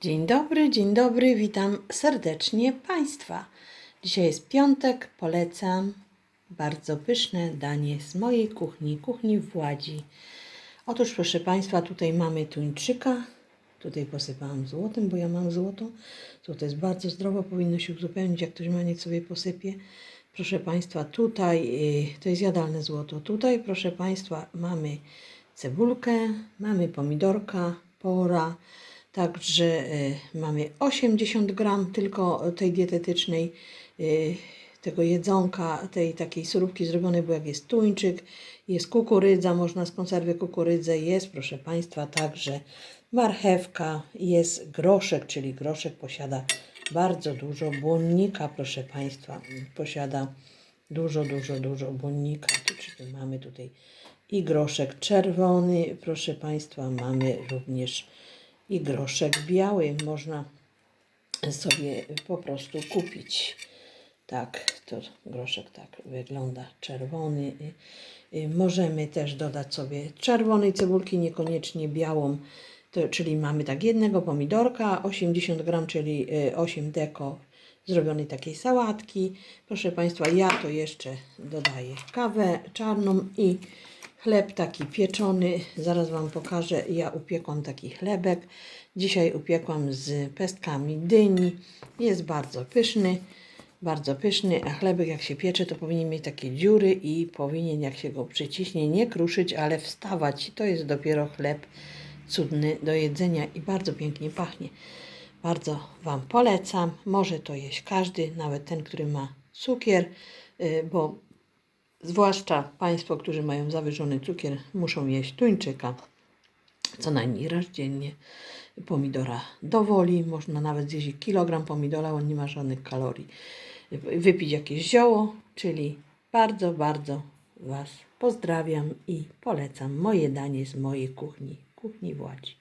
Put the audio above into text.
Dzień dobry, dzień dobry, witam serdecznie Państwa. Dzisiaj jest piątek, polecam bardzo pyszne danie z mojej kuchni, kuchni w Łodzi. Otóż proszę Państwa, tutaj mamy tuńczyka, tutaj posypałam złotem, bo ja mam złoto. Złoto jest bardzo zdrowe, powinno się uzupełnić, jak ktoś ma, niech sobie posypie. Proszę Państwa, tutaj y, to jest jadalne złoto. Tutaj, proszę Państwa, mamy cebulkę, mamy pomidorka, pora, także y, mamy 80 gram tylko tej dietetycznej, y, tego jedzonka, tej takiej surówki zrobionej, bo jak jest tuńczyk, jest kukurydza, można z konserwy kukurydzę, jest proszę Państwa także marchewka, jest groszek, czyli groszek posiada bardzo dużo błonnika, proszę Państwa, posiada dużo, dużo, dużo błonnika. Tu, czyli mamy tutaj i groszek czerwony, proszę Państwa, mamy również i groszek biały, można sobie po prostu kupić. Tak, to groszek tak wygląda, czerwony. Y, y, Możemy też dodać sobie czerwonej cebulki, niekoniecznie białą, to, czyli mamy tak jednego pomidorka, 80 gram, czyli y, 8 deko zrobionej takiej sałatki. Proszę Państwa, ja to jeszcze dodaję kawę czarną i chleb taki pieczony. Zaraz Wam pokażę, ja upiekłam taki chlebek. Dzisiaj upiekłam z pestkami dyni. Jest bardzo pyszny bardzo pyszny, a chlebek jak się piecze, to powinien mieć takie dziury i powinien jak się go przyciśnie nie kruszyć, ale wstawać. To jest dopiero chleb cudny do jedzenia i bardzo pięknie pachnie. Bardzo Wam polecam. Może to jeść każdy, nawet ten, który ma cukier, y, bo zwłaszcza Państwo, którzy mają zawyżony cukier, muszą jeść tuńczyka co najmniej raz dziennie. Pomidora do woli, można nawet zjeść kilogram pomidora, on nie ma żadnych kalorii. Wypić jakieś zioło, czyli bardzo, bardzo Was pozdrawiam i polecam moje danie z mojej kuchni, kuchni w Łodzi.